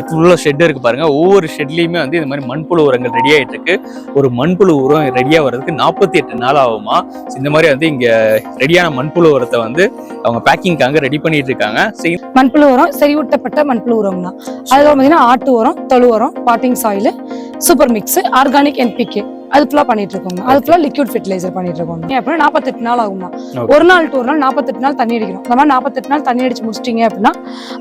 எவ்வளோ ஷெட் இருக்கு பாருங்க. ஒவ்வொரு ஷெட்லயுமே வந்து இந்த மாதிரி மண்புழு உரங்கள் ரெடி ஆயிட்டு இருக்கு. ஒரு மண்புழு உரம் ரெடியா வர்றதுக்கு நாற்பத்தி எட்டு நாள் ஆகுமா? இந்த மாதிரி வந்து இங்க ரெடியான மண்புழு உரத்தை வந்து அவங்க பேக்கிங்காக ரெடி பண்ணிட்டு இருக்காங்க. மண்புழு உரம் செறிவூட்டப்பட்ட மண்புழு உரம் தான். அதுல பார்த்தீங்கன்னா ஆட்டு உரம் தொழு உரம் potting soil super mix organic NPK அது ஃபுல்லாக பண்ணிட்டு இருக்கோங்க அது ஃபுல்லாக லிக்விட் ஃபெர்டிலைசர் பண்ணிட்டு இருக்கோங்க ஏன் அப்படின்னா நாற்பத்தெட்டு நாள் ஆகுமா. ஒரு நாள் டு ஒரு நாள் நாற்பத்தெட்டு நாள் தண்ணி அடிக்கணும். அந்த மாதிரி நாற்பத்தெட்டு நாள் தண்ணி அடிச்சு முடிச்சிட்டீங்க அப்படின்னா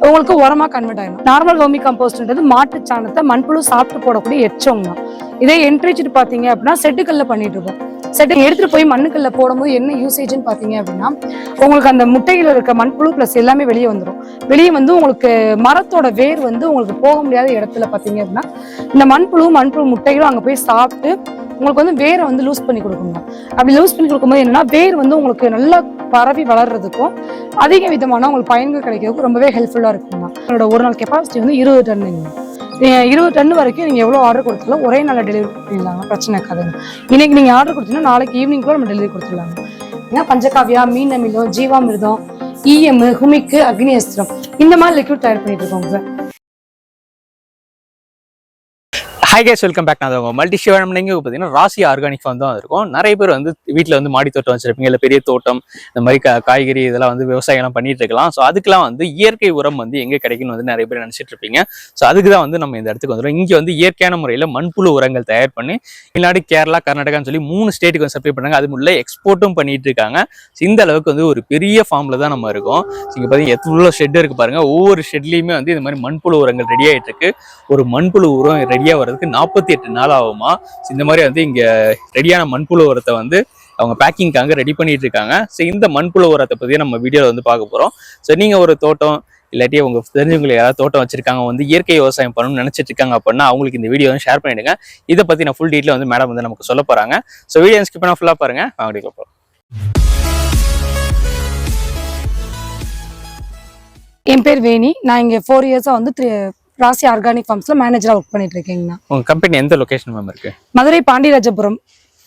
உங்களுக்கு உரமா கன்வெர்ட் ஆயிடும். நார்மல் ஹோமி கம்போஸ்ட்ன்றது மாட்டு சாணத்தை மண்புழு சாப்பிட்டு போடக்கூடிய எச்சம் இதே என்ட்ரிச்சிட்டு பார்த்தீங்க அப்படின்னா செட்டுக்கல்ல பண்ணிட்டு இருக்கோம் செட்டு எடுத்துட்டு போய் மண்ணுக்கல்ல போடும்போது என்ன யூசேஜ்னு பார்த்தீங்க அப்படின்னா உங்களுக்கு அந்த முட்டையில இருக்க மண்புழு ப்ளஸ் எல்லாமே வெளியே வந்துடும் வெளியே வந்து உங்களுக்கு மரத்தோட வேர் வந்து உங்களுக்கு போக முடியாத இடத்துல பார்த்தீங்க அப்படின்னா இந்த மண்புழு மண்புழு முட்டைகளும் அங்கே போய் சாப்பிட்டு உங்களுக்கு வந்து வேரை வந்து லூஸ் பண்ணி கொடுக்குங்க அப்படி லூஸ் பண்ணி கொடுக்கும்போது என்னன்னா வேர் வந்து உங்களுக்கு நல்லா பரவி வளர்றதுக்கும் அதிக விதமான உங்களுக்கு பயன்கள் கிடைக்கிறதுக்கும் ரொம்பவே ஹெல்ப்ஃபுல்லாக இருக்குங்க என்னோட ஒரு நாள் கெப்பாசிட்டி வந்து இருபது டன்னுங்க இருபது டன் வரைக்கும் நீங்கள் எவ்வளோ ஆர்டர் கொடுத்தாலும் ஒரே நாளில் டெலிவரி பண்ணிடலாங்க பிரச்சனை இருக்காதுங்க. இன்னைக்கு நீங்கள் ஆர்டர் கொடுத்தீங்கன்னா நாளைக்கு ஈவினிங் கூட நம்ம டெலிவரி கொடுத்துடலாங்க. ஏன்னா பஞ்சகாவியா மீன் அமிலம் ஜீவாமிர்தம் இஎம் ஹுமிக்கு அக்னி அஸ்திரம் இந்த மாதிரி லிக்விட் தயார் பண்ணிட்டு இருக்கோங்க sir hi guys welcome back நான் உங்கள் மல்டி சிவனம் நீங்கள் பார்த்தீங்கன்னா ராசி ஆர்கானிக் ஃபார்ம் தான் இருக்கும் நிறைய பேர் வந்து வீட்டில் வந்து மாடி தோட்டம் வச்சிருப்பீங்க இல்லை பெரிய தோட்டம் இந்த மாதிரி காய்கறி இதெல்லாம் வந்து விவசாயம்லாம் பண்ணிட்டு இருக்கலாம். ஸோ அதுக்கெல்லாம் வந்து இயற்கை உரம் வந்து எங்கே கிடைக்குன்னு வந்து நிறைய பேர் நினச்சிட்டு இருப்பீங்க. ஸோ அதுக்கு தான் வந்து நம்ம இந்த இடத்துக்கு வந்துடும் இங்கே வந்து இயற்கையான முறையில் மண்புழு உரங்கள் தயார் பண்ணி தமிழ்நாடு கேரளா கர்நாடகான்னு சொல்லி மூணு ஸ்டேட்டுக்கு வந்து சப்ளை பண்ணாங்க அது உள்ள எக்ஸ்போர்ட்டும் பண்ணிட்டு இருக்காங்க. இந்த அளவுக்கு வந்து ஒரு பெரிய ஃபார்மில் தான் நம்ம இருக்கோம். இங்கே பார்த்தீங்கன்னா எவ்வளோ ஷெட் இருக்கு பாருங்க. ஒவ்வொரு ஷெட்லேயுமே வந்து இந்த மாதிரி மண்புழு உரங்கள் ரெடி ஆகிட்டு இருக்கு. ஒரு மண்புழு உரம் ரெடியாக வர்றதுக்கு நாற்பத்தி எட்டு நாள் ஆகுமா இந்த மாதிரி வந்து இங்க ரெடியான மண்புழு உரத்தை வந்து அவங்க பேக்கிங்காக ரெடி பண்ணிட்டு இருக்காங்க ஸோ இந்த மண்புழு உரத்தை பத்தி நம்ம வீடியோவில் வந்து பார்க்க போறோம். ஸோ நீங்க ஒரு தோட்டம் இல்லாட்டி உங்க தெரிஞ்சவங்களை யாராவது தோட்டம் வச்சிருக்காங்க வந்து இயற்கை விவசாயம் பண்ணணும்னு நினைச்சிட்டு இருக்காங்க அப்படின்னா அவங்களுக்கு இந்த வீடியோ வந்து ஷேர் பண்ணிடுங்க. இதை பத்தி நான் ஃபுல் டீட்டெயில் வந்து மேடம் வந்து நமக்கு சொல்ல போறாங்க. ஸோ வீடியோ ஸ்கிப் பண்ணா ஃபுல்லா பாருங்க. வாங்க வீடியோக்குள்ள என் பேர் வேணி. நான் இங்கே ஃபோர் இயர்ஸாக வந்து த்ரீ ராசி ஆர்கானிக் ஃபார்ம்ஸில் மேனேஜராக ஒர்க் பண்ணிட்டு இருக்கேங்கண்ணா. உங்க கம்பெனி எந்த லொகேஷன் மேம் இருக்கு? மதுரை பாண்டியராஜபுரம்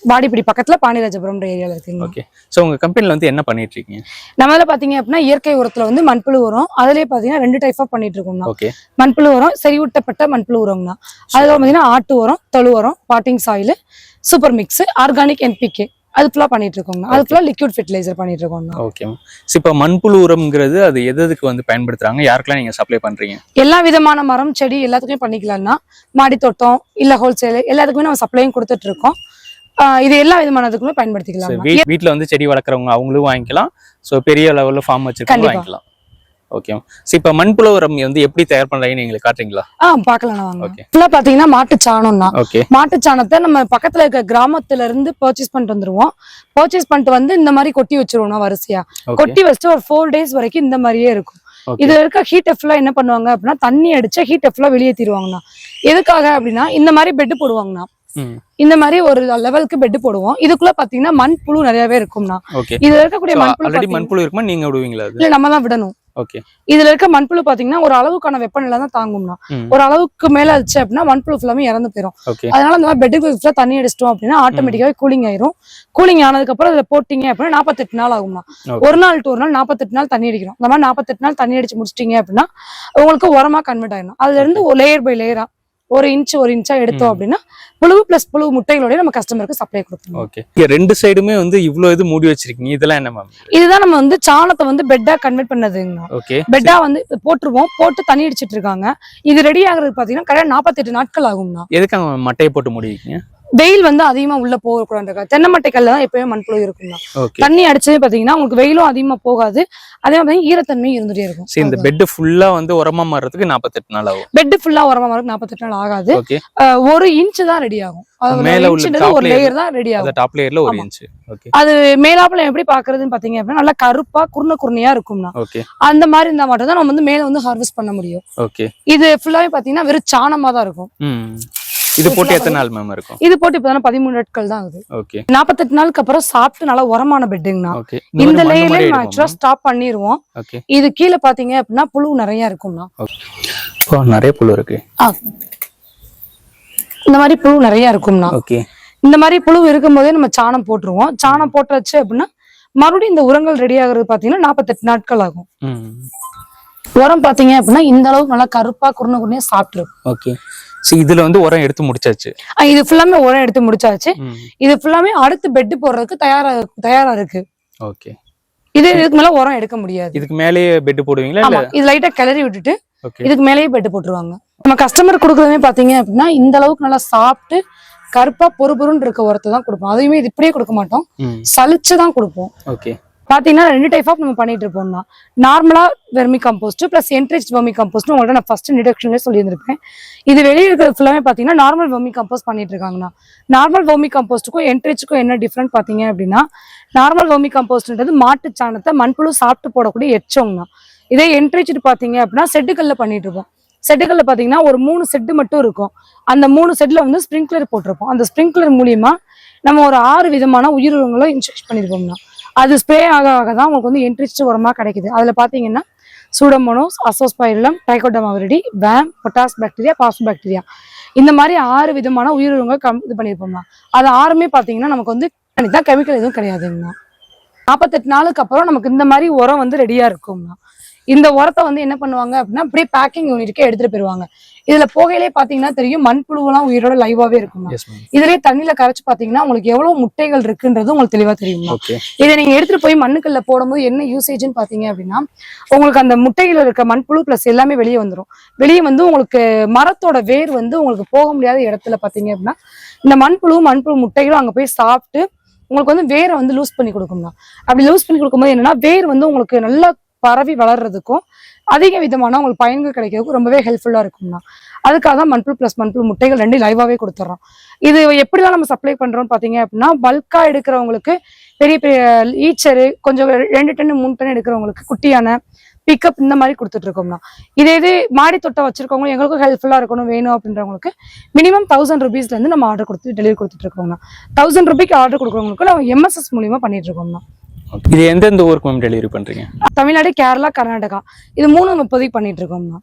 வாடிப்படி பக்கத்தில் பாண்டியராஜபுரம்ன்ற ஏரியாவில் இருக்குங்க ஓகே ஸோ உங்க கம்பெனில வந்து என்ன பண்ணிட்டு இருக்கீங்க? நம்மள பார்த்தீங்க அப்படின்னா இயற்கை உரத்தில் வந்து மண்புழு உரம் அதிலே பார்த்தீங்கன்னா ரெண்டு டைப் ஆஃப் பண்ணிட்டு இருக்கோம்னா ஓகே மண்புழு உரம் செறிவூட்டப்பட்ட மண்புழு உரம்னா அதில் பார்த்தீங்கன்னா ஆட்டு உரம் தொழு உரம் potting soil super mix organic NPK அது ஃபுல்லாக பண்ணிட்டு இருக்கோங்க அது ஃபுல்லாக லிக்விட் ஃபெர்டிலைசர் பண்ணிட்டு இருக்கோம்னா ஓகே ஸோ இப்போ மண்புழு உரம்ங்கிறது அது எது எதுக்கு வந்து பயன்படுத்துறாங்க? யாருக்கெல்லாம் நீங்க சப்ளை பண்றீங்க? எல்லா விதமான மரம் செடி எல்லாத்துக்குமே பண்ணிக்கலாம்னா மாடி தோட்டம் இல்ல ஹோல்சேல் எல்லாத்துக்குமே நம்ம சப்ளையும் கொடுத்துட்டு இருக்கோம் இது எல்லா விதமானதுக்குமே பயன்படுத்திக்கலாம் வீ- வீட்ல வந்து செடி வளர்க்குறவங்க அவங்களும் வாங்கிக்கலாம். ஸோ பெரிய லெவல்ல ஃபார்ம் வச்சிருக்கவங்க. வாங்கிக்கலாம். ஓகே ஸோ இப்போ மண்புழு உரம் வந்து எப்படி தயார் பண்றீங்கன்னு எங்களுக்கு காட்டுறீங்களா? ஆ பார்க்கலாம் வாங்க. ஓகே ஃபுல்லா பாத்தீங்கன்னா மாட்டு சாணம் தான் ஓகே மாட்டு சாணத்தை நம்ம பக்கத்துல இருக்க கிராமத்துல இருந்து பர்ச்சேஸ் பண்ணிட்டு வந்துருவோம். பர்ச்சேஸ் பண்ணிட்டு வந்து இந்த மாதிரி கொட்டி வச்சிருவோம் வரிசையா. கொட்டி வச்சுட்டு ஒரு ஃபோர் டேஸ் வரைக்கும் இந்த மாதிரியே இருக்கும். இதுல இருக்க ஹீட் ஃபுல்லா என்ன பண்ணுவாங்க அப்படின்னா தண்ணி அடிச்சா ஹீட் ஃபுல்லா வெளியேற்றிடுவாங்கண்ணா எதுக்காக அப்படின்னா இந்த மாதிரி பெட் போடுவாங்கண்ணா. இந்த மாதிரி ஒரு லெவலுக்கு பெட் போடுவோம். இதுக்குள்ள பாத்தீங்கன்னா மண் புழு நிறையவே இருக்கும்ண்ணா. ஓகே இதுல இருக்கக்கூடிய மண்புழு மண்புழு இருக்குமா? நீங்க விடுவீங்களா இல்ல நம்ம தான் விடணும். ஓகே இதுல இருக்க மண்புழு பாத்தீங்கன்னா ஒரு அளவுக்கான வெப்பநிலை தான் தாங்கும்னா. ஒரு அளவுக்கு மேல ஆச்சு அப்படின்னா மண்புழு ஃபுல்லாமே இறந்து போயிடும் அதனால அந்த மாதிரி பெட்டுக்கு ஃபுல்லா தண்ணி அடிச்சிட்டோம் அப்படின்னா ஆட்டோமேட்டிக்காவே கூலிங் ஆயிரும். கூலிங் ஆனதுக்கு அப்புறம் இதுல போட்டீங்க அப்படின்னா நாற்பத்தெட்டு நாள் ஆகும்னா. ஒரு நாள் டு ஒரு நாள் நாற்பத்தெட்டு நாள் தண்ணி அடிக்கணும் அந்த மாதிரி நாற்பத்தெட்டு நாள் தண்ணி அடிச்சு முடிச்சிட்டீங்க அப்படின்னா உங்களுக்கு உரமா கன்வெர்ட் ஆயிடும் அதுல இருந்து லேயர் பை லேயரா ஒரு இன்ச் ஒரு இன்ச்சா எடுத்தோம். அப்படின்னா புழு பிளஸ் புழு முட்டைகளோட நம்ம கஸ்டமருக்கு சப்ளை கொடுக்கணும். ஓகே ரெண்டு சைடுமே வந்து இவ்ளோ இது மூடி வச்சிருக்கீங்க. இதெல்லாம் என்ன மேம் இதுதான் நம்ம வந்து சாணத்தை வந்து பெட்டா கன்வெர்ட் பண்ணதுங்கண்ணா. ஓகே பெட்டா வந்து போட்டுருவோம். போட்டு தண்ணி அடிச்சிட்டு இருக்காங்க. இது ரெடி ஆகுறது பாத்தீங்கன்னா கரெக்டா நாற்பத்தெட்டு நாட்கள் ஆகும்னா எதுக்கு அங்க மட்டையை போட்டு மூடிக்கீங்க வெயில் வந்து அதிகமா உள்ள போகக்கூடாது தென்னை மட்டைக்கல்ல தான் எப்பயுமே மண்புழு இருக்கும்னா ஓகே. தண்ணி அடிச்சது பாத்தீங்கன்னா உங்களுக்கு வெயிலும் அதிகமா போகாது. அதே மாதிரி ஈரத்தன்மையும் இருந்துட்டே இருக்கும். இந்த பெட் ஃபுல்லா வந்து உரமா மாறுறதுக்கு நாற்பத்தெட்டு நாள் ஆகும். பெட் ஃபுல்லா உரமா வரும் நாற்பத்தெட்டு நாள் ஆகாது. ஒரு இன்ச் தான் ரெடி ஆகும். மேல ஒரு. லேயர் தான் ரெடி ஆகும். டாப் லேயர்ல ஒரு. இன்ச் அது மேலாப்புல எப்படி பாக்குறதுன்னு பாத்தீங்க அப்படின்னா நல்லா கருப்பா குறுன குறுனையா இருக்கும்னா. அந்த மாதிரி இருந்தா மட்டும் தான் நம்ம வந்து மேல வந்து ஹார்வெஸ்ட் பண்ண முடியும். இது ஃபுல்லாவே பாத்தீங்கன்னா வெறும் சாணமா தான் இருக்கும் இது போட்டு எத்தனை நாள் மேம் இருக்கும்? இது போட்டு இப்பதான் பதிமூணு நாட்கள் தான் ஆகுது. ஓகே நாற்பத்தெட்டு நாளுக்கு அப்புறம் சாப்பிட்டு நல்லா உரமான பெட்டுங்கண்ணா இந்த லேயர்ல ஆக்சுவலா ஸ்டாப் பண்ணிடுவோம் இது கீழே பாத்தீங்க அப்படின்னா புழு நிறைய இருக்கும்னா ஓ நிறைய புழு இருக்கு. இந்த மாதிரி புழு நிறைய இருக்கும்னா ஓகே இந்த மாதிரி புழு இருக்கும்போதே நம்ம சாணம் போட்டுருவோம். சாணம் போட்டாச்சு அப்படின்னா மறுபடியும் இந்த உரங்கள் ரெடி ஆகுறது பாத்தீங்கன்னா நாற்பத்தெட்டு நாட்கள் ஆகும். உரம் பாத்தீங்க அப்படின்னா இந்த அளவுக்கு நல்லா கருப்பா குறுன குறுனே சாப்பிட்டுரும் இதுல வந்து உரம் எடுத்து முடிச்சாச்சு. இது ஃபுல்லாமே உரம் எடுத்து முடிச்சாச்சு. இது ஃபுல்லாமே அடுத்து பெட் போடுறதுக்கு தயாரா தயாரா இருக்கு. ஓகே இது இதுக்கு மேல உரம் எடுக்க முடியாது. இதுக்கு மேலேயே பெட் போடுவீங்களா இல்ல? இது லைட்டா கிளறி விட்டுட்டு இதுக்கு மேலேயே பெட் போட்டுருவாங்க. நம்ம கஸ்டமர் கொடுக்குறதுமே பாத்தீங்க அப்படின்னா இந்த அளவுக்கு நல்லா சாப்பிட்டு கருப்பா பொறு பொறுன்னு இருக்க உரத்தை தான் கொடுப்போம். அதையுமே இது இப்படியே கொடுக்க மாட்டோம். சலிச்சு தான் கொடுப்போம். ஓகே பாத்தீங்கன்னா ரெண்டு டைப் ஆஃப் நம்ம பண்ணிட்டு இருப்போம் தான். நார்மலா vermicompost plus enrich vermicompost உங்கள்ட்ட நான் ஃபர்ஸ்ட் இன்ட்ரடக்ஷன்லேயே சொல்லியிருந்திருப்பேன். இது வெளியே இருக்கிறது ஃபுல்லாமே பாத்தீங்கன்னா நார்மல் வெர்மி கம்போஸ்ட் பண்ணிட்டு இருக்காங்கண்ணா நார்மல் வெர்மி கம்போஸ்ட்டுக்கும் என்ட்ரிச்சுக்கும் என்ன டிஃப்ரெண்ட் பாத்தீங்க அப்படின்னா நார்மல் வெர்மி கம்போஸ்ட்ன்றது மாட்டு சாணத்தை மண்புழு சாப்பிட்டு போடக்கூடிய எச்சம்னா இதே என்ட்ரிச்சுட்டு பாத்தீங்க அப்படின்னா செட்டுக்கல்ல பண்ணிட்டு இருப்போம். செட்டுக்கல்ல பாத்தீங்கன்னா ஒரு மூணு செட்டு மட்டும் இருக்கும். அந்த மூணு செட்ல வந்து ஸ்ப்ரிங்க்லர் போட்டிருப்போம். அந்த ஸ்ப்ரிங்க்லர் மூலியமா நம்ம ஒரு ஆறு விதமான உயிரினங்களை இன்ஜெக்ட் பண்ணியிருப்போம்னா அது ஸ்ப்ரே ஆக ஆக தான் உங்களுக்கு வந்து என்ட்ரிச்சு உரமா கிடைக்குது. அதுல பார்த்தீங்கன்னா pseudomonas azospirillum trichoderma viride VAM potash bacteria phos bacteria இந்த மாதிரி ஆறு விதமான உயிரிழங்கள் கம் இது பண்ணியிருப்போம்னா அது ஆறுமே பாத்தீங்கன்னா நமக்கு வந்து தான் கெமிக்கல் எதுவும் கிடையாதுங்கண்ணா நாற்பத்தெட்டு நாளுக்கு அப்புறம் நமக்கு இந்த மாதிரி உரம் வந்து ரெடியா இருக்கும்னா இந்த உரத்தை வந்து என்ன பண்ணுவாங்க அப்படின்னா அப்படியே பேக்கிங் யூனிட்க்கு எடுத்துட்டு போயிடுவாங்க. இதுல போகையிலே பாத்தீங்கன்னா தெரியும் மண்புழுவெல்லாம் உயிரோட லைவாவே மேம் இதுலயே தண்ணியில கரைச்சு பாத்தீங்கன்னா உங்களுக்கு எவ்வளவு முட்டைகள் இருக்குன்றது உங்களுக்கு தெளிவா தெரியுமா? இதை நீங்க எடுத்துட்டு போய் மண்ணுக்கல்ல போடும்போது என்ன யூசேஜ்னு பாத்தீங்க அப்படின்னா உங்களுக்கு அந்த முட்டையில இருக்க மண்புழு பிளஸ் எல்லாமே வெளியே வந்துரும். வெளியே வந்து உங்களுக்கு மரத்தோட வேர் வந்து உங்களுக்கு போக முடியாத இடத்துல பாத்தீங்க அப்படின்னா இந்த மண்புழு மண்புழு முட்டைகளும் அங்க போய் சாப்பிட்டு உங்களுக்கு வந்து வேரை வந்து லூஸ் பண்ணி கொடுக்கும்னா அப்படி லூஸ் பண்ணி கொடுக்கும்போது என்னன்னா வேர் வந்து உங்களுக்கு நல்லா பரவி வளர்றதுக்கும் அதிக விதமான உங்களுக்கு பயன்கள் கிடைக்கிறதுக்கு ரொம்பவே ஹெல்ப்ஃபுல்லாக இருக்கும்னா அதுக்காக தான் மண்புழு ப்ளஸ் மண்புழு முட்டைகள் ரெண்டு லைவாகவே கொடுத்துட்றோம் இது எப்படிலாம் நம்ம சப்ளை பண்றோம் பார்த்தீங்க அப்படின்னா பல்காக எடுக்கிறவங்களுக்கு பெரிய பெரிய ஈச்சரு கொஞ்சம் ரெண்டு டன்னு மூணு டன் எடுக்கிறவங்களுக்கு குட்டியான பிக்கப் இந்த மாதிரி கொடுத்துட்டு இருக்கோம்னா இதே இது மாடி தொட்டை வச்சிருக்கவங்க எங்களுக்கும் ஹெல்ப்ஃபுல்லா இருக்கணும் வேணும் அப்படின்றவங்களுக்கு மினிமம் தௌசண்ட் ருபீஸ்ல இருந்து நம்ம ஆர்டர் கொடுத்து டெலிவரி கொடுத்துட்டு இருக்கோம்னா தௌசண்ட் ருபீக்கு ஆர்டர் கொடுக்குறவங்களுக்கு நம்ம எம்எஸ்எஸ் மூலியமாக பண்ணிட்டு இருக்கோம்னா இது எந்தெந்த ஊருக்கு மேம் டெலிவரி பண்றீங்க? தமிழ்நாடு கேரளா கர்நாடகா. இது மூணு நம்ம இப்போதைக்கு பண்ணிட்டு இருக்கோம்னா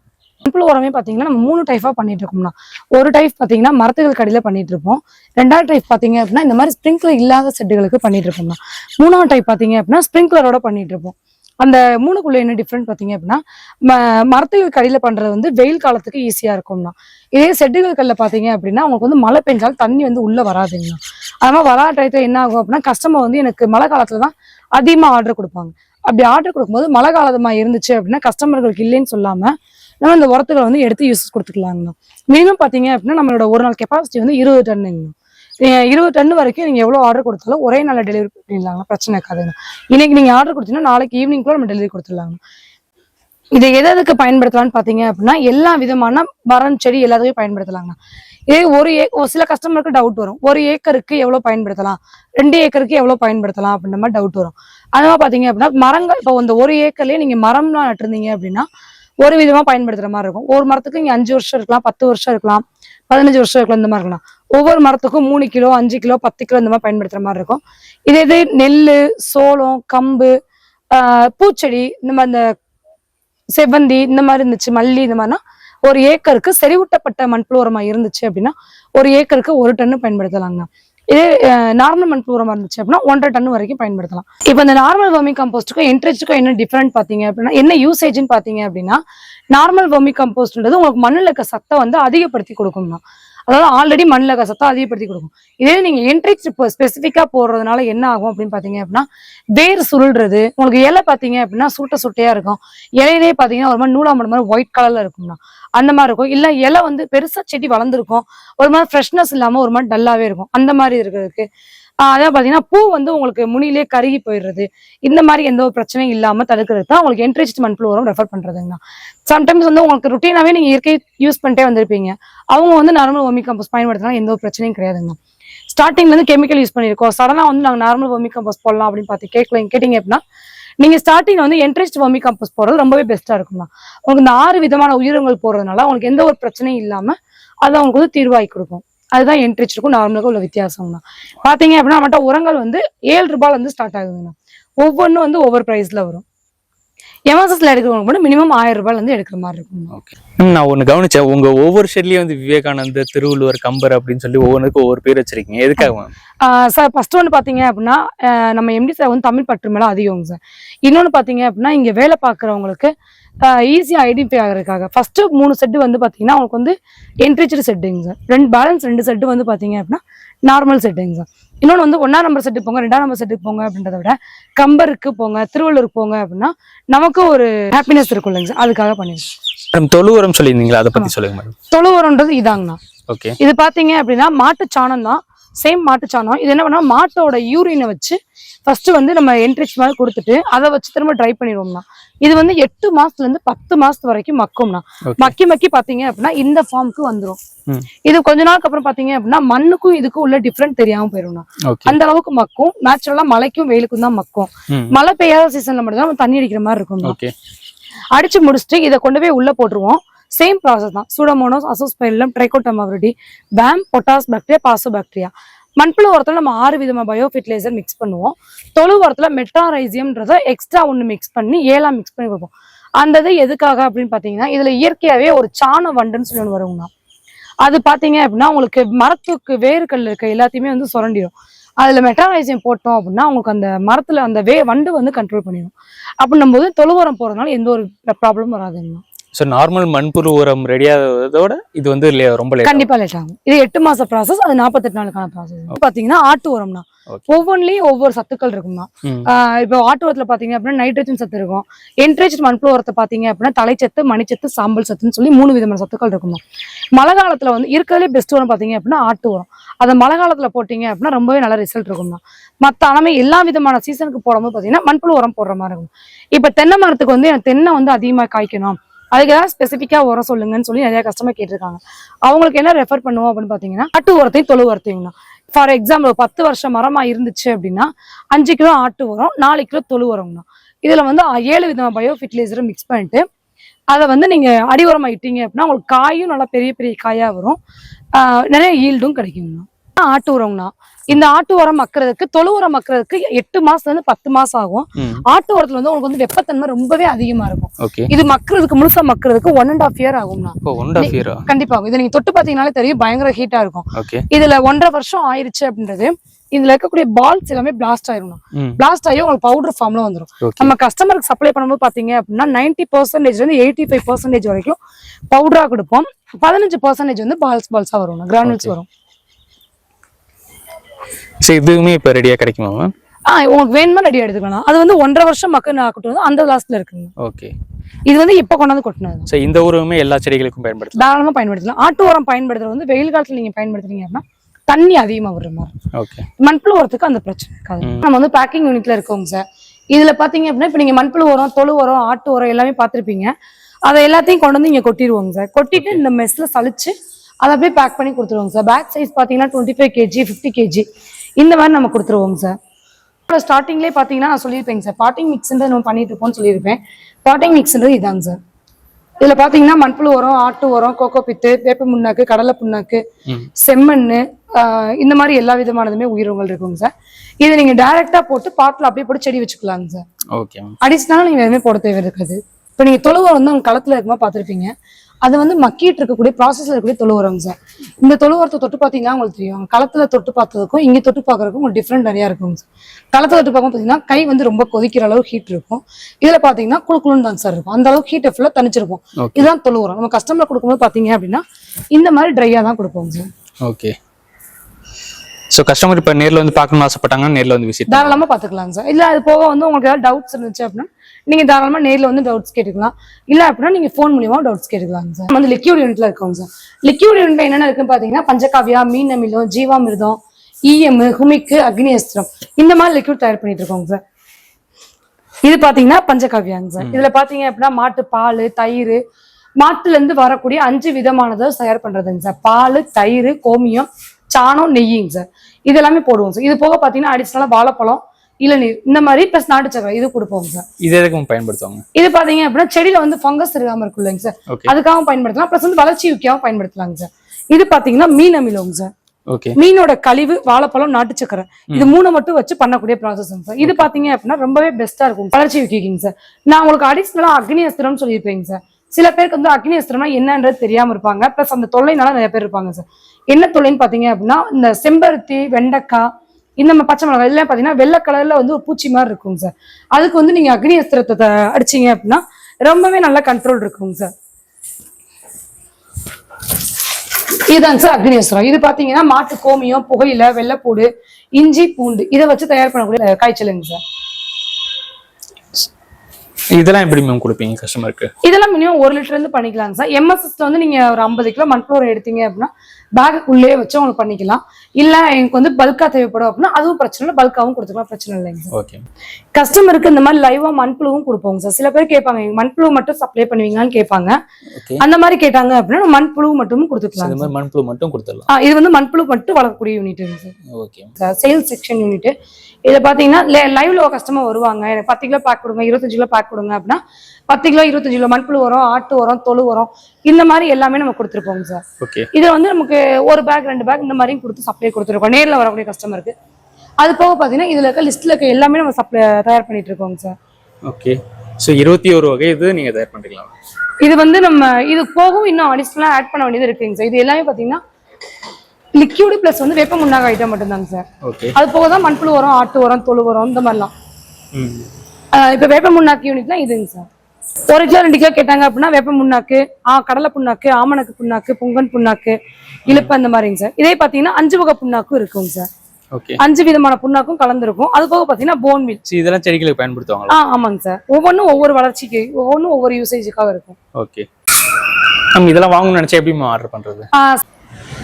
சிம்பிள் உரமே பார்த்தீங்கன்னா நம்ம மூணு டைப்பா பண்ணிட்டு இருக்கோம்னா ஒரு டைப் பார்த்தீங்கன்னா மரத்துகள் கடையில் பண்ணிட்டு இருப்போம் ரெண்டாவது டைப் பார்த்தீங்க அப்படின்னா இந்த மாதிரி ஸ்ப்ரிங்க்லர் இல்லாத செட்டுகளுக்கு பண்ணிட்டு இருக்கோம்னா மூணாவது டைப் பார்த்தீங்க அப்படின்னா ஸ்ப்ரிங்க்லரோட பண்ணிட்டு இருப்போம் அந்த மூணுக்குள்ள என்ன டிஃப்ரெண்ட் பார்த்தீங்க அப்படின்னா ம- மரத்துகள் கடையில் பண்றது வந்து வெயில் காலத்துக்கு ஈஸியா இருக்கும்னா இதே செட்டுகள் கல்ல பார்த்தீங்க அப்படின்னா அவங்களுக்கு வந்து மழை பெஞ்சாலும் தண்ணி வந்து உள்ளே வராதுங்கண்ணா அதனால வராத டைத்துல என்ன ஆகும் அப்படின்னா கஸ்டமர் வந்து எனக்கு மழை காலத்துல தான் அதிகமா ஆர்டர் கொடுப்பாங்க. அப்படி ஆர்டர் கொடுக்கும்போது மழை காலமா இருந்துச்சு அப்படின்னா கஸ்டமர்களுக்கு இல்லைன்னு சொல்லாம நம்ம இந்த உரத்துகளை வந்து எடுத்து யூஸ் கொடுத்துக்கலாங்கண்ணா. மினிமம் பார்த்தீங்க அப்படின்னா நம்மளோட ஒரு நாள் கெப்பாசிட்டி வந்து இருபது டன்னுங்கண்ணா இருபது டன் வரைக்கும் நீங்கள் எவ்வளோ ஆர்டர் கொடுத்தாலும் ஒரே நாளில் டெலிவரி பண்ணிடலாங்க பிரச்சனை இருக்காதுங்க இன்னைக்கு நீங்கள் ஆர்டர் கொடுத்தீங்கன்னா நாளைக்கு ஈவினிங் கூட நம்ம டெலிவரி கொடுத்துடலாங்க இதை எது எதுக்கு பயன்படுத்தலாம்னு பார்த்தீங்க அப்படின்னா எல்லா விதமான மரம் செடி எல்லாத்துக்கும் பயன்படுத்தலாங்கண்ணா. இதே ஒரு ஏ ஒரு சில கஸ்டமருக்கு டவுட் வரும். ஒரு ஏக்கருக்கு எவ்வளவு பயன்படுத்தலாம்? ரெண்டு ஏக்கருக்கு எவ்வளவு பயன்படுத்தலாம்? அப்படின்ற மாதிரி டவுட் வரும். அது மாதிரி பாத்தீங்க அப்படின்னா மரங்கள் இப்போ இந்த ஒரு ஏக்கர்லயே நீங்க மரம்லாம் நட்டுருந்தீங்க அப்படின்னா ஒரு விதமா பயன்படுத்துற மாதிரி இருக்கும். ஒரு மரத்துக்கு இங்க அஞ்சு வருஷம் இருக்கலாம் பத்து வருஷம் இருக்கலாம் பதினஞ்சு வருஷம் இருக்கலாம் இந்த மாதிரி இருக்கலாம். ஒவ்வொரு மரத்துக்கும் மூணு கிலோ அஞ்சு கிலோ பத்து கிலோ இந்த மாதிரி பயன்படுத்துற மாதிரி இருக்கும். இதே இது நெல் சோளம் கம்பு ஆஹ் பூச்செடி இந்த மாதிரி இந்த செவ்வந்தி இந்த மாதிரி இருந்துச்சு மல்லி இந்த மாதிரினா ஒரு ஏக்கருக்கு செறிவூட்டப்பட்ட மண்புழு உரமா இருந்துச்சு அப்படின்னா ஒரு ஏக்கருக்கு ஒரு டன்னு பயன்படுத்தலாங்கண்ணா இதே நார்மல் மண்புழு உரமா இருந்துச்சு அப்படின்னா ஒன்றரை டன் வரைக்கும் பயன்படுத்தலாம். இப்போ இந்த நார்மல் வர்மி கம்போஸ்ட்டுக்கும் என்ட்ரெஸ்ட்டுக்கும் என்ன டிஃப்ரெண்ட் பாத்தீங்க அப்படின்னா என்ன யூசேஜ்னு பாத்தீங்க அப்படின்னா நார்மல் வர்மி கம்போஸ்ட்ன்றது உங்களுக்கு மண்ணில் இருக்க சத்தை வந்து அதிகப்படுத்தி கொடுக்கும்னா அதாவது ஆல்ரெடி மண்ணில் கசத்தை அதிகப்படுத்தி கொடுக்கும். இதே நீங்க என்ட்ரிக்ஸ் இப்போ ஸ்பெசிஃபிக்கா போடுறதுனால என்ன ஆகும் அப்படின்னு பாத்தீங்க அப்படின்னா வேர் சுருள்றது உங்களுக்கு இலை பாத்தீங்க அப்படின்னா சுட்ட சுட்டையா இருக்கும். இலையிலே பாத்தீங்கன்னா ஒரு மாதிரி நூலாம்பரம் மாதிரி ஒயிட் கலர்ல இருக்கும்னா அந்த மாதிரி இருக்கும். இல்ல இலை வந்து பெருசா செடி வளர்ந்துருக்கும். ஒரு மாதிரி ஃப்ரெஷ்னஸ் இல்லாம ஒரு மாதிரி டல்லாகவே இருக்கும். அந்த மாதிரி இருக்கிறதுக்கு அதாவது பார்த்தீங்கன்னா பாத்தீங்கன்னா பூ வந்து உங்களுக்கு முனிலே கருகி போயிடுறது. இந்த மாதிரி எந்த ஒரு பிரச்சனையும் இல்லாம தடுக்கிறது தான் உங்களுக்கு என்ட்ரிச் மண் உரம் ரெஃபர் பண்றதுங்கண்ணா சம்டைம்ஸ் வந்து உங்களுக்கு ருட்டீனாவே நீங்க இயற்கை யூஸ் பண்ணிட்டே வந்திருப்பீங்க. அவங்க வந்து நார்மல் ஓமி கம்போஸ்ட் பயன்படுத்தினா எந்த ஒரு பிரச்சனையும் கிடையாதுங்க. ஸ்டார்டிங்ல இருந்து கெமிக்கல் யூஸ் பண்ணிருக்கோம். சடனா வந்து நாங்க நார்மல் ஓமி கம்போஸ் போடலாம் அப்படின்னு பார்த்து கேட்கல கேட்டீங்க அப்படின்னா நீங்க ஸ்டார்டிங் வந்து என்ட்ரெஸ்ட் வர்மி கம்போஸ்ட் போடுறது ரொம்பவே பெஸ்டா இருக்கும்னா உங்களுக்கு இந்த ஆறு விதமான உயிரினங்கள் போடுறதுனால உங்களுக்கு எந்த ஒரு பிரச்சனையும் இல்லாம அது அவங்களுக்கு வந்து தீர்வாகி கொடுக்கும். அதுதான் என்ட்ரிச்சிருக்கும் நார்மலாக உள்ள வித்தியாசம்னா பார்த்தீங்க அப்படின்னா நம்மகிட்ட உரங்கள் வந்து ஏழு ரூபாயில வந்து ஸ்டார்ட் ஆகுதுங்கண்ணா. ஒவ்வொன்றும் வந்து ஒவ்வொரு ப்ரைஸில் வரும். எம்எஸ்எஸ்ல எடுக்கிறவங்க மட்டும் மினிமம் ஆயிரம் ரூபாயில இருந்து எடுக்கிற மாதிரி இருக்கும். ஓகே நான் ஒண்ணு கவனிச்சேன். உங்க ஒவ்வொரு ஷெட்லயும் வந்து விவேகானந்தர் திருவள்ளுவர் கம்பர் அப்படின்னு சொல்லி ஒவ்வொன்றுக்கும் ஒவ்வொரு பேர் வச்சிருக்கீங்க. எதுக்காக சார் ஃபர்ஸ்ட் ஒன்று பார்த்தீங்க அப்படின்னா நம்ம எம்டி சார் வந்து தமிழ் பற்று மேலே அதிகம் சார் இன்னொன்று பார்த்தீங்க அப்படின்னா இங்கே வேலை பார்க்குறவங்களுக்கு ஈஸியாக ஐடென்டிஃபை ஆகிறதுக்காக. ஃபர்ஸ்ட் மூணு செட்டு வந்து பார்த்தீங்கன்னா உங்களுக்கு வந்து என்ட்ரிச்சர் செட்டுங்க சார் ரெண்டு பேலன்ஸ் ரெண்டு செட்டு வந்து பார்த்தீங்க அப்படின்னா நார்மல் செட்டுங்க சார் இன்னொன்று வந்து ஒன்றாம் நம்பர் செட்டுக்கு போங்க ரெண்டாம் நம்பர் செட்டுக்கு போங்க அப்படின்றத விட கம்பருக்கு போங்க திருவள்ளூருக்கு போங்க அப்படின்னா நமக்கு ஒரு ஹாப்பினஸ் இருக்கும் இல்லைங்க சார் அதுக்காக பண்ணிருக்கோம். மேடம் தொழுவரம் சொல்லியிருந்தீங்களா? அதை பத்தி சொல்லுங்க மேடம் இதாங்கண்ணா. ஓகே இது பாத்தீங்க அப்படின்னா மாட்டு சாணம் தான் சேம் மாட்டு சாணம். இது என்ன பண்ணா மாட்டோட யூரினை வச்சு ஃபர்ஸ்ட் வந்து நம்ம என்ட்ரிச் மாதிரி கொடுத்துட்டு அதை வச்சு திரும்ப ட்ரை பண்ணிடுவோம்னா. இது வந்து எட்டு மாசத்துல இருந்து பத்து மாசத்து வரைக்கும் மக்கும்னா. மக்கி மக்கி பாத்தீங்க அப்படின்னா இந்த ஃபார்முக்கு வந்துரும். ம். இது கொஞ்ச நாளுக்கு அப்புறம் பாத்தீங்க அப்படின்னா மண்ணுக்கும் இதுக்கும் உள்ள டிஃப்ரெண்ட் தெரியாம போயிரும்னா அந்த அளவுக்கு மக்கும். நேச்சுரலா மழைக்கும் வெயிலுக்கும் தான் மக்கும். மழை பெய்யாத சீசன்ல மட்டும் தான் நம்ம தண்ணி அடிக்கிற மாதிரி இருக்கும் அடிச்சு முடிச்சுட்டு இதை கொண்டு போய் உள்ள போட்டுருவோம். சேம் ப்ராசஸ் தான். Pseudomonas azospirillum trichoderma viride VAM potash bacteria phospho bacteria மண்புழு உரத்தில் நம்ம ஆறு விதமாக பயோ ஃபெர்டிலைசர் மிக்ஸ் பண்ணுவோம். தொழு உரத்தில் மெட்டாரைசியம்ன்றத எக்ஸ்ட்ரா ஒன்று மிக்ஸ் பண்ணி ஏழாம் மிக்ஸ் பண்ணி கொடுப்போம். அந்த இது எதுக்காக அப்படின்னு பார்த்தீங்கன்னா இதில் இயற்கையாகவே ஒரு சாண வண்டுன்னு சொல்லி ஒன்று வருங்கண்ணா அது பார்த்தீங்க அப்படின்னா உங்களுக்கு மரத்துக்கு வேர்கள் இருக்க எல்லாத்தையுமே வந்து சுரண்டிடும் அதில் மெட்டாரைசியம் போட்டோம் அப்படின்னா உங்களுக்கு அந்த மரத்தில் அந்த வே வண்டு வந்து கண்ட்ரோல் பண்ணிடும் அப்படின்னும் போது தொழு உரம் போகிறதுனால எந்த ஒரு ப்ராப்ளமும் வராதுங்கண்ணா ஸோ நார்மல் மண்புழு உரம் ரெடியாகிறதோட இது வந்து ரொம்ப லேட் கண்டிப்பா லேட் ஆகும். இது எட்டு மாச ப்ராசஸ் அது நாற்பத்தெட்டு நாளுக்கான ப்ராசஸ் பாத்தீங்கன்னா ஆட்டு உரம்னா. ஒவ்வொன்றிலையும் ஒவ்வொரு சத்துக்கள் இருக்கும்னா. இப்போ ஆட்டு உரத்துல பாத்தீங்க அப்படின்னா நைட்ரஜன் சத்து இருக்கும். என்ட்ரேஜ் மண்புழு உரத்தை பாத்தீங்க அப்படின்னா தலைச்சத்து மணிச்சத்து சாம்பல் சத்துன்னு சொல்லி மூணு விதமான சத்துக்கள் இருக்குமா மழை காலத்துல வந்து இருக்கிறதுலே பெஸ்ட் உரம் பாத்தீங்க அப்படின்னா ஆட்டு உரம். அதை மழை காலத்துல போட்டீங்க அப்படின்னா ரொம்பவே நல்ல ரிசல்ட் இருக்கும்னா மத்த அனமே எல்லா விதமான சீசனுக்கு போடும்போது பாத்தீங்கன்னா மண்புழு உரம் போடுற மாதிரி இருக்கும். இப்ப தென்னை மரத்துக்கு வந்து எனக்கு தென்னை வந்து அதிகமா காய்க்கணும். அதுக்கு ஏதாவது ஸ்பெசிஃபிக்காக உரம் சொல்லுங்கன்னு சொல்லி நிறைய கஸ்டமர் கேட்டிருக்காங்க. அவங்களுக்கு என்ன ரெஃபர் பண்ணுவோம் அப்படின்னு பார்த்தீங்கன்னா ஆட்டு உரத்தையும் தொழு உரத்தையும் ஃபார் எக்ஸாம்பிள் பத்து வருஷம் மரமா இருந்துச்சு அப்படின்னா அஞ்சு கிலோ ஆட்டு உரம் நாலு கிலோ தொழு உரம்னா இதுல வந்து ஏழு விதமான பயோ ஃபெர்டிலைசரை மிக்ஸ் பண்ணிட்டு அதை வந்து நீங்க அடி உரமா இட்டீங்க அப்படின்னா உங்களுக்கு காயும் நல்லா பெரிய பெரிய காயா வரும். நிறைய ஈல்டும் கிடைக்குங்கண்ணா. ஆட்டு உரம்னா இந்த ஆட்டு உரம் மக்கிறதுக்கு தொழு உரம் மக்கிறதுக்கு எட்டு மாசத்துல இருந்து பத்து மாசம் ஆகும். ஆட்டு உரத்துல வந்து உங்களுக்கு வந்து வெப்பத்தன்மை ரொம்பவே அதிகமா இருக்கும். இது மக்கிறதுக்கு முழுசா மக்கிறதுக்கு ஒன் அண்ட் ஆஃப் இயர் ஆகும்னா இயரா கண்டிப்பா ஆகும். இதை நீங்க தொட்டு பாத்தீங்கன்னாலே தெரியும் பயங்கர ஹீட்டா இருக்கும். இதுல ஒன்றரை வருஷம் ஆயிருச்சு அப்படின்றது இதுல இருக்கக்கூடிய பால்ஸ் எல்லாமே பிளாஸ்ட் ஆயிரும் பிளாஸ்ட் ஆகி உங்களுக்கு பவுடர் ஃபார்ம்ல வந்துரும். ஓகே. நம்ம கஸ்டமருக்கு சப்ளை பண்ணும்போது பாத்தீங்க அப்படின்னா நைன்டி பர்சன்டேஜ்ல இருந்து எயிட்டி ஃபைவ் பர்சன்டேஜ் வரைக்கும் பவுடரா கொடுப்போம். பதினஞ்சு பர்சன்டேஜ் வந்து பால்ஸ் பால்ஸா வரும். கிரானுல்ஸ். வரும். ஸோ இதுவுமே இப்போ ரெடியாக கிடைக்குமா ஆ உங்களுக்கு வேணுமா ரெடி எடுத்துக்கலாம். அது வந்து ஒன்றரை வருஷம் மக்கள் ஆக்கட்டும் வந்து அந்த லாஸ்ட்ல இருக்குங்க. ஓகே இது வந்து இப்ப கொண்டாந்து கொட்டினது? ஸோ இந்த உரமே எல்லா செடிகளுக்கும் பயன்படுத்தலாம். தாராளமா பயன்படுத்தலாம். ஆட்டு உரம் பயன்படுத்துறது வந்து வெயில் காலத்துல நீங்க பயன்படுத்துறீங்க அப்படின்னா தண்ணி அதிகமா வர்ற மாதிரி. ஓகே மண்புழு உரத்துக்கு அந்த பிரச்சனை இருக்காது. நம்ம வந்து பேக்கிங் யூனிட்ல இருக்கோங்க சார் இதுல பாத்தீங்க அப்படின்னா இப்ப நீங்க மண்புழு உரம் தொழு உரம் ஆட்டு உரம் எல்லாமே பார்த்திருப்பீங்க அதை எல்லாத்தையும் கொண்டு வந்து இங்க கொட்டிடுவோங்க சார் கொட்டிட்டு இந்த மெஸ்ல சலிச்சு அதை அப்படியே பேக் பண்ணி கொடுத்துருவோங்க சார் பேக் சைஸ் பாத்தீங்கன்னா twenty five KG fifty KG இந்த மாதிரி நம்ம கொடுத்துருவோங்க சார் ஸ்டார்டிங்லேயே பார்த்தீங்கன்னா நான் சொல்லியிருப்பேங்க சார் பாட்டிங் மிக்ஸ்ன்றது நம்ம பண்ணிட்டு இருக்கோம்னு சொல்லியிருப்பேன். பாட்டிங் மிக்ஸ்ன்றது இதாங்க சார் இதுல பாத்தீங்கன்னா மண்புழு உரம் ஆட்டு உரம் கோகோ பித்து வேப்ப முன்னாக்கு கடலை புண்ணாக்கு செம்மண் இந்த மாதிரி எல்லா விதமானதுமே உயிரினங்கள் இருக்குங்க சார் இதை நீங்க டைரக்டா போட்டு பாட்டில் அப்படியே போட்டு செடி வச்சுக்கலாங்க சார் ஓகே அடிஷனலாக நீங்க எதுவுமே போட தேவை இருக்காது இப்போ நீங்க தொழு உரம் வந்து உங்க களத்துல இருக்குமா பார்த்திருப்பீங்க. அது வந்து மக்கிட்டு இருக்கக்கூடிய ப்ராசஸ்ல இருக்கக்கூடிய தொழு உரம் சார் இந்த தொழு உரத்தை தொட்டு பார்த்தீங்கன்னா உங்களுக்கு தெரியும். களத்துல தொட்டு பார்த்ததுக்கும் இங்க தொட்டு பார்க்கறதுக்கும் உங்களுக்கு டிஃப்ரெண்ட் நிறைய இருக்குங்க சார் களத்துல தொட்டு பார்க்கும் பார்த்தீங்கன்னா கை வந்து ரொம்ப கொதிக்கிற அளவு ஹீட் இருக்கும். இதுல பாத்தீங்கன்னா குளு குளுன்னு தான் சார் இருக்கும். அந்த அளவுக்கு ஹீட்டை ஃபுல்லாக தனிச்சிருக்கும் இதுதான் தொழு உரம். நம்ம கஸ்டமர் கொடுக்கும்போது பாத்தீங்க அப்படின்னா இந்த மாதிரி ட்ரையா தான் கொடுப்போம் சார் ஓகே ஸோ கஸ்டமர் இப்போ நேரில் வந்து பார்க்கணும்னு ஆசைப்பட்டாங்கன்னா நேரில் வந்து விசிட் தாராளமா பாத்துக்கலாங்க சார் இல்ல அது போக வந்து உங்களுக்கு ஏதாவது டவுட்ஸ் இருந்துச்சு அப்படின்னா நீங்க தாராளமா நேர்ல வந்து டவுட்ஸ் கேட்டுக்கலாம். இல்ல அப்படின்னா நீங்க ஃபோன் மூலியமா டவுட்ஸ் கேட்டுக்கலாங்க சார் வந்து லிக்யூட் யூனிட்ல இருக்கோங்க சார் லிக்யூட் யூனிட்ல என்னென்ன இருக்குன்னு பாத்தீங்கன்னா பஞ்சகாவியா மீன் அமிலம் ஜீவாமிர்தம் இஎம் ஹுமிக்கு அக்னி அஸ்திரம். இந்த மாதிரி லிக்யூட் தயார் பண்ணிட்டு இருக்கோங்க சார் இது பாத்தீங்கன்னா பஞ்சகாவியாங்க சார் இதுல பாத்தீங்க அப்படின்னா மாட்டு பால் தயிர் மாட்டுல இருந்து வரக்கூடிய அஞ்சு விதமானதை தயார் பண்றதுங்க சார் பால் தயிர் கோமியம் சாணம் நெய்யுங்க சார் இது எல்லாமே போடுவோம் சார் இது போக பாத்தீங்கன்னா அடிஷனலா வாழைப்பழம் இளநீர் இந்த மாதிரி ப்ளஸ் நாட்டு சக்கரை இது கொடுப்போம் சார் இது எதுக்கும் பயன்படுத்துவாங்க? இது பாத்தீங்க அப்படின்னா செடியில வந்து ஃபங்கஸ் இருக்காம இருக்குல்லைங்க சார் ஓகே அதுக்காகவும் பயன்படுத்தலாம். ப்ளஸ் வந்து வளர்ச்சி யூக்கியாவும் பயன்படுத்தலாங்க சார் இது பாத்தீங்கன்னா மீன் அமிலங்க சார் ஓகே மீனோட கழிவு வாழைப்பழம் நாட்டு சக்கரை இது மூணு மட்டும் வச்சு பண்ணக்கூடிய ப்ராசஸ் சார் இது பாத்தீங்க அப்படின்னா ரொம்பவே பெஸ்டா இருக்கும். வளர்ச்சி விக்கிங்க சார் நான் உங்களுக்கு அடிஷ்னலா அக்னி அஸ்திரம்னு சொல்லியிருப்பேங்க சார் சில பேருக்கு வந்து அக்னி அஸ்திரம்னா என்னன்றது தெரியாம இருப்பாங்க. ப்ளஸ் அந்த தொல்லைனால நிறைய பேர் இருப்பாங்க சார் என்ன தொல்லைன்னு பாத்தீங்க அப்படின்னா இந்த செம்பருத்தி வெண்டைக்காய் இந்த பச்சை மிளகாய் எல்லாம் பாத்தீங்கன்னா வெள்ளை கலர்ல வந்து ஒரு பூச்சி மாதிரி இருக்குங்க சார் அதுக்கு வந்து நீங்க அக்னி அஸ்திரத்தை அடிச்சீங்க அப்படின்னா ரொம்பவே நல்ல கண்ட்ரோல் இருக்குங்க சார் இதுதாங்க சார் அக்னி அஸ்திரம். இது பாத்தீங்கன்னா மாட்டு கோமியம் புகையில வெள்ளைப்பூடு இஞ்சி பூண்டு இதை வச்சு தயார் பண்ணக்கூடிய காய்ச்சலுங்க சார் இதெல்லாம் எப்படி மேம் கொடுப்பீங்க கஸ்டமருக்கு இதெல்லாம் மினிமம் ஒரு லிட்டர் இருந்து பண்ணிக்கலாங்க சார். எம்எஸ்எஸ்ல வந்து நீங்க ஒரு ஐம்பது கிலோ மண்புளோர் எடுத்தீங்க அப்படின்னா பேக்குள்ளேயே வச்சு உங்களுக்கு பண்ணிக்கலாம். இல்ல எனக்கு வந்து பல்கா தேவைப்படும் அப்படின்னா அதுவும் பிரச்சனை இல்லை. பல்காவும் கொடுத்துக்கலாம். பிரச்சனை இல்லைங்க சார். ஓகே கஸ்டமருக்கு இந்த மாதிரி லைவா மண்புழுவும் கொடுப்போங்க சார். சில பேர் கேட்பாங்க "எங்க மண்புழு மட்டும் சப்ளை பண்ணுவீங்களான்னு கேட்பாங்க. அந்த மாதிரி கேட்டாங்க அப்படின்னா மண்புழு மட்டும் கொடுத்துக்கலாம் இந்த மாதிரி மண்புழு மட்டும் கொடுத்துடலாம். இது வந்து மண்புழு மட்டும் வளர்க்கக்கூடிய யூனிட்டுங்க sir. Okay sales section unit இதை பார்த்தீங்கன்னா லைவ்ல கஸ்டமர் வருவாங்க. எனக்கு பத்து கிலோ பேக் கொடுங்க இருபத்தஞ்சு கிலோ பேக் கொடுங்க அப்படின்னா பத்து கிலோ இருபத்தஞ்சு கிலோ மண்புழு வரும் ஆட்டு வரும் தொழு வரும் இந்த மாதிரி எல்லாமே நம்ம கொடுத்துருப்போங்க சார். ஓகே. இதை வந்து நமக்கு ஒரு பேக் ரெண்டு பேக் இந்த மாதிரியும் கொடுத்து சப்ளை கொடுத்துருக்கோம். நேரில் வரக்கூடிய கஸ்டமருக்கு அது போக பார்த்தீங்கன்னா இதில் இருக்க லிஸ்ட்டில் இருக்க எல்லாமே நம்ம சப்ளை தயார் பண்ணிட்டு இருக்கோங்க சார். ஓகே. ஸோ இருபத்தி ஒரு வகை இது நீங்க தயார் பண்றீங்களா? இது வந்து நம்ம இது போகவும் இன்னும் அடிஷ்னலாக ஆட் பண்ண வேண்டியது இருக்குங்க சார். இது எல்லாமே பார்த்தீங்கன்னா லிக்யூடு ப்ளஸ் வந்து வேப்ப முன்னாக ஐட்டம் மட்டும்தாங்க சார். ஓகே. அது போக தான் மண்புழு உரம் ஆட்டு உரம் தொழு உரம் இந்த மாதிரிலாம். இப்ப வேப்ப முன்னாக்கு யூனிட்னா இதுங்க சார் ஒரு கிலோ ரெண்டு கிலோ கேட்டாங்க அப்படின்னா வேப்ப முன்னாக்கு ஆ கடலை புண்ணாக்கு ஆமணக்கு புண்ணாக்கு புங்கன் புண்ணாக்கு இழுப்பு அந்த மாதிரிங்க சார் இதே பாத்தீங்கன்னா அஞ்சு வகை புண்ணாக்கும் இருக்குங்க சார் ஓகே. அஞ்சு விதமான புண்ணாக்கும் கலந்துருக்கும். அது போக பாத்தீங்கன்னா போன்வில் ஸோ இதெல்லாம் செடிகளுக்கு பயன்படுத்துவாங்களா? ஆ ஆமாங்க சார் ஒவ்வொன்றும் ஒவ்வொரு வளர்ச்சிக்கு ஒவ்வொன்றும் ஒவ்வொரு யூசேஜுக்காக இருக்கும். ஓகே. நம்ம இதெல்லாம் வாங்கணும்னு நினைச்சா எப்படி ஆர்டர் பண்றது?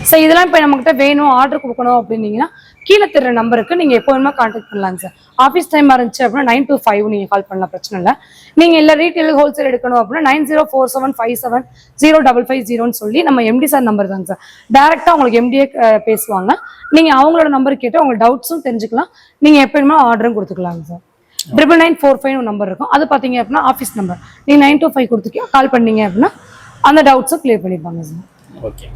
சார் இதெல்லாம் இப்போ நம்மகிட்ட வேணும் ஆர்டர் கொடுக்கணும் அப்படின்னீங்கன்னா கீழே தெரிற நம்பருக்கு நீங்கள் எப்போ வேணுமா கான்டாக்ட் பண்ணலாங்க சார் ஆஃபீஸ் டைம் இருந்துச்சு அப்படின்னா நைன் டூ ஃபைவ் நீங்கள் கால் பண்ணலாம் பிரச்சனை இல்லை. நீங்கள் எல்லா ரீட்டெயில் ஹோல்சேல் எடுக்கணும் அப்படின்னா nine zero four seven five seven zero double five ஜீரோன்னு சொல்லி நம்ம எம்டி சார் நம்பர் தாங்க சார் டேரெக்டாக உங்களுக்கு எம்டியே பேசுவாங்க. நீங்கள் அவங்களோட நம்பர் கேட்டு உங்க டவுட்ஸும் தெரிஞ்சுக்கலாம். நீங்கள் எப்போ வேணுமோ ஆர்டரும் கொடுத்துக்கலாங்க sir triple nine four five number இருக்கும். அது பார்த்தீங்க அப்படின்னா ஆஃபீஸ் நம்பர் நீங்கள் நைன் டூ ஃபைவ் கொடுத்துக்கோ கால் பண்ணீங்க அப்படின்னா அந்த டவுட்ஸும் கிளியர் பண்ணிப்பாங்க சார் ஓகே